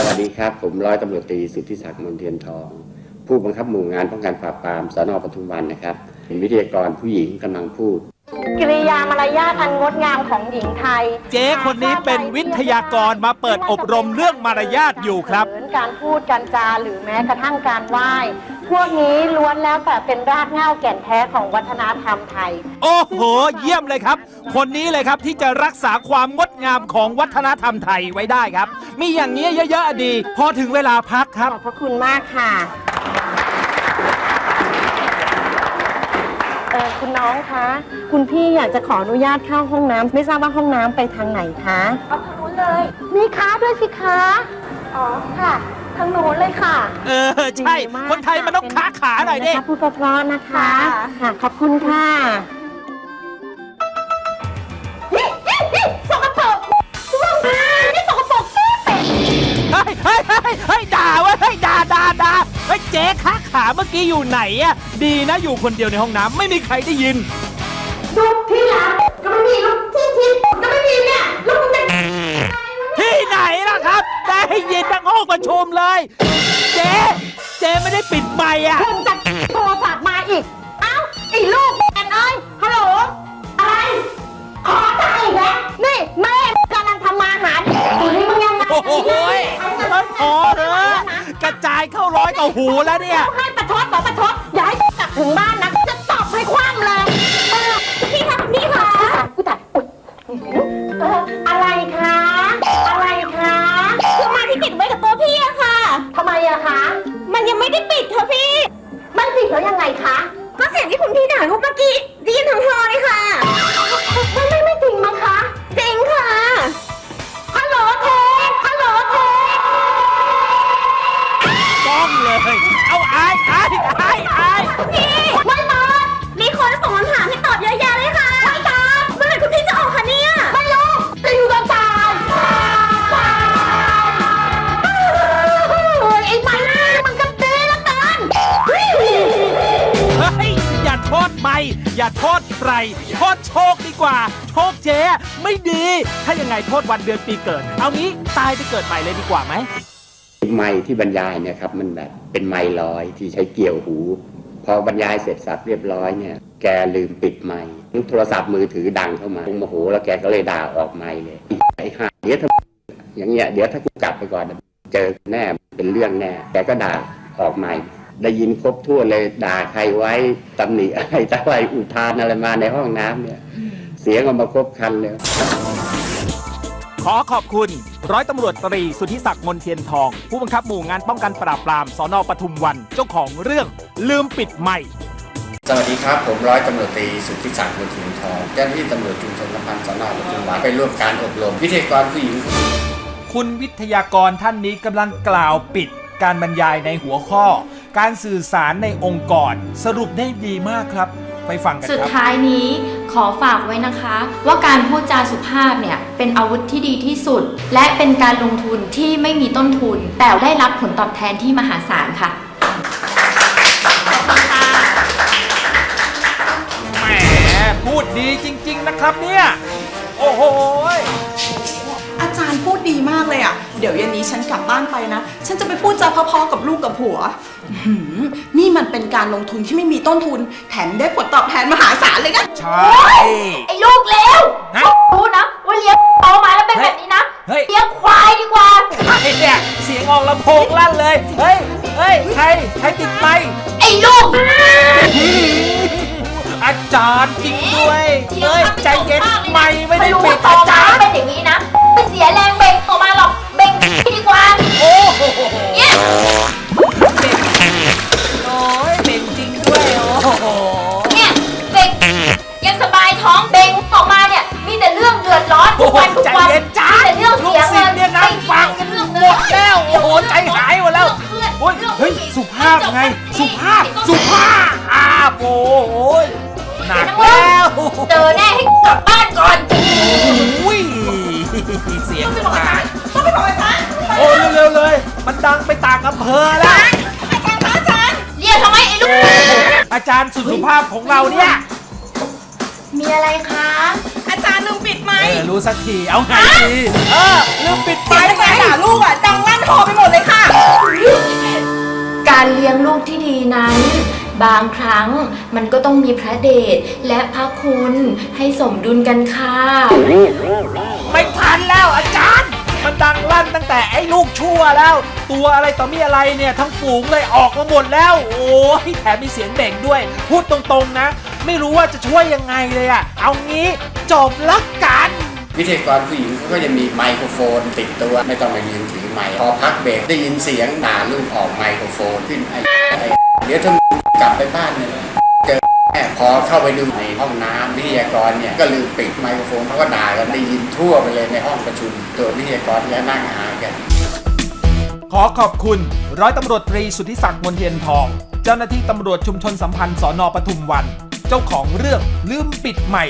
สวัสดีครับ ผมร้อยตำรวจตรีสุทธิศักดิ์มนเทียนทอง ผู้บังคับหมู่งานป้องกันปราบปรามสนปทุมวันนะครับเป็นวิทยากรผู้หญิงกำลังพูด กิริยามารยาทอันงดงามของหญิงไทยเจ๊คนนี้เป็นวิทยากรมาเปิดอบรมเรื่องมารยาทอยู่ครับ การพูดการจาหรือแม้กระทั่งการไหว้ พวกนี้ล้วนแล้วแต่เป็นรากเหง้าแก่นแท้ของวัฒนธรรมไทย โอ้โห เยี่ยมเลยครับ คนนี้เลยครับที่จะรักษาความงดงามของวัฒนธรรมไทยไว้ได้ครับ มีอย่างนี้ยเยอะๆดี พอถึงเวลาพักคขรับ อบพระคุณมากค่ะเออคุณน้องคะ คุณพี่อยากจะขออนุญาตเข้าห้องน้ำไม่ทราบว่าห้องน้ำไปทางไหนคะ เอาทางนู้นเลย มีค้าด้วยสิคะ อ๋อค่ะ ทางนู้นเลยค่ะ เออ ใช่ ดีมาก คนไทยมันต้องค้าขาหน่อยดิะคะพูดเพราะๆนะคะค่ะขอบคุณค่ะสกปรกว่างมานี่สกปรกแท้เป็ดเฮ้ยเฮ้ยเฮ้ยเฮ้ยด่าเว้ยเฮ้ยด่าด่าด่าเฮ้ยเจ๊ค้าขาเมื่อกี้อยู่ไหนอะดีนะอยู่คนเดียวในห้องน้ำไม่มีใครได้ยิน ดูที่ ครับได้ยินทั้งห้องประชุมเลย เจ๊ เจ๊ไม่ได้ปิดไมค์อะเพิ่งจะโทรศัพท์มาอีก เอ้าไอ้ลูกแอนเอ้ยฮัลโหล อะไร ขอตังค์อีกแล้ว นี่แม่กำลังทำมาหาอยู่นี่มึงยังไงโอ้โหยมันพอเถอะกระจายเข้าร้อยกับหูแล้วเนี่ย ให้ประชดต่อประชดอย่าให้กลับถึงบ้านนะ ที่คุณพี่ด่าลูกเมื่อกี้ได้ยินทั้งทอเลยค่ะ ไม่ไม่ไม่จริงมั้งคะจริงค่ะ ฮัลโหลเทคฮัลโหลเทคต้องเลย เอาอายอายอายอายพี่ไม่ตอบมีคนส่งคำถามให้ตอบเยอะแยะเลยค่ะไม่ตอบเมื่อไหร่คุณพี่จะ โทษโชคดีกว่า โชคเจ๊ไม่ดี ถ้ายังไงโทษวันเดือนปีเกิด เอางี้ตายไปเกิดใหม่เลยดีกว่าไหมไม้ที่บรรยายเนี่ยครับมันแบบเป็นไม้ลอยที่ใช้เกี่ยวหู พอบรรยายเสร็จสับเรียบร้อยเนี่ย แกลืมปิดไม้โทรศัพท์มือถือดังเข้ามาโมโหแล้วแกก็เลยด่าออกไม้เลยไอ้ห่าเดี๋ยวถ้าอย่างเงี้ยเดี๋ยวถ้ากูกลับไปก่อนเจอแน่เป็นเรื่องแน่แกก็ด่าออกไม้ ได้ยินครบทั่วนเลยด่าใครไว้ตำหนิอะไรตะไรอุทานอะไรมาในห้องน้ำเนี่ย เสียงออกมาครบครันเลย ขอขอบคุณร้อยตำรวจตรีสุทธิศักดิ์มนเทียนทอง ผู้บังคับหมู่งานป้องกันปราบปรามสอนอปทุมวันเจ้าของเรื่องลืมปิดไมค์สวัสดีครับ ผมร้อยตำรวจตรีสุทธิศักดิ์บุญถินทองเจ้าหน้าที่ตำรวจชุมชนลำพันธ์สนปทุมวันไปร่วมการอบรมวิทยากรผู้หญิงคุณวิทยากรท่านนี้กำลังกล่าวปิดการบรรยายในหัวข้อ การสื่อสารในองค์กร สรุปได้ดีมากครับ ไปฟังกันสุดครับท้ายนี้ขอฝากไว้นะคะ ว่าการพูดจาสุภาพเนี่ยเป็นอาวุธที่ดีที่สุด และเป็นการลงทุนที่ไม่มีต้นทุน แต่ได้รับผลตอบแทนที่มหาศาลค่ะ แหมพูดดีจริง ๆ นะครับเนี่ย โอ้โหยอาจารย์พูดดีมากเลยอะ เดี๋ยวเย็นนี้ฉันกลับบ้านไปนะ ฉันจะไปพูดจาเพราะๆกับลูกกับผัวอื้อหือนี่มันเป็นการลงทุนที่ไม่มีต้นทุน แถมได้ผลตอบแทนมหาศาลเลยนะ ใช่ ไอ้ลูกเลวฮะรู้นะว่าเลี้ยงโตมาแล้วเป็นแบบนี้นะเฮ้ย เลี้ยงควายดีกว่า ไอ้เนี่ยเสียงออกลำโพงลั่นเลย เฮ้ย เฮ้ย ใคร ใครติดไมค์ไอ้ลูก อาจารย์จริงด้วยเดี๋ยวเฮ้ยทำใจเย็นมากลนะไม่ไม่ได้รู้ปิดโตอามาจารแล้วย์ ทุกวันทุกใจวันเย็นจ้ามีแต่เรื่องลูเสีกยศิเงิษนย์เนี่ยนั่งฟังไม่มีแต่หมเรื่องดแล้วโอ้โหใจหายหมดแล้วเพื่อนโอ้ยเรื่องเฮ้ยผู้หญิงสุภาพไง สุภาพนี่สุภาพอาโอ้โหหนักแล้วเจอแน่ให้กลับบ้านก่อน อุ้ยเสียงต้องไปบอกอาจารย์ต้องไปบอกอาจารย์โอ้เร็วๆเลย มันดังไปต่างอำเภอแล้วอาจารย์คะอาจารย์เรียกทำไมไอ้ลูก อาจารย์สุสุภาพของเราเนี่ย มีอะไรคะอาจารย์ ลืมปิดไมเอค์อรู้สักทีเอาไงดีเออลืมปิดไฟเสียงอาไงจารย์ด่าลูกอะดังลั่นหอไปหมดการเลี้ยงลูกที่ดีนั้น บางครั้งมันก็ต้องมีพระเดชและพระคุณให้สมดุลกันค่ะ ไม่ทันแล้วอาจารย์ มันดังลั่นตั้งแต่ไอ้ลูกชั่วแล้ว ตัวอะไรต่อมีอะไรเนี่ยทั้งฝูงเลยออกมาหมดแล้ว โอ้ยแถมมีเสียงเบ่งด้วย พูดตรงๆนะ ไม่รู้ว่าจะช่วยยังไงเลยอะเอางี้จบละกัน วิทยากรผู้หญิงเขาก็จะมีไมโครโฟน ติดตัวไม่ต้องมายืนถือไมค์พอพักเบรกได้ยินเสียงด่าลูกออกไมโครโฟนขึ้นไอ้ไอ้เดี๋ยวถ้ากลับไปบ้านเนี่ยเจอแม่พอเข้าไปดูในห้องน้ำวิทยากรเนี่ยก็ลืมปิดไมโครโฟนเขาก็ด่ากันได้ยินทั่วไปเลยในห้องประชุม ตัววิทยากรก็นั่งอายกัน ขอขอบคุณร้อยตำรวจตรีสุทธิศักดิ์มนเทียนทอง เจ้าหน้าที่ตำรวจชุมชนสัมพันธ์สอนอปทุมวัน เจ้าของเรื่องลืมปิดใหม่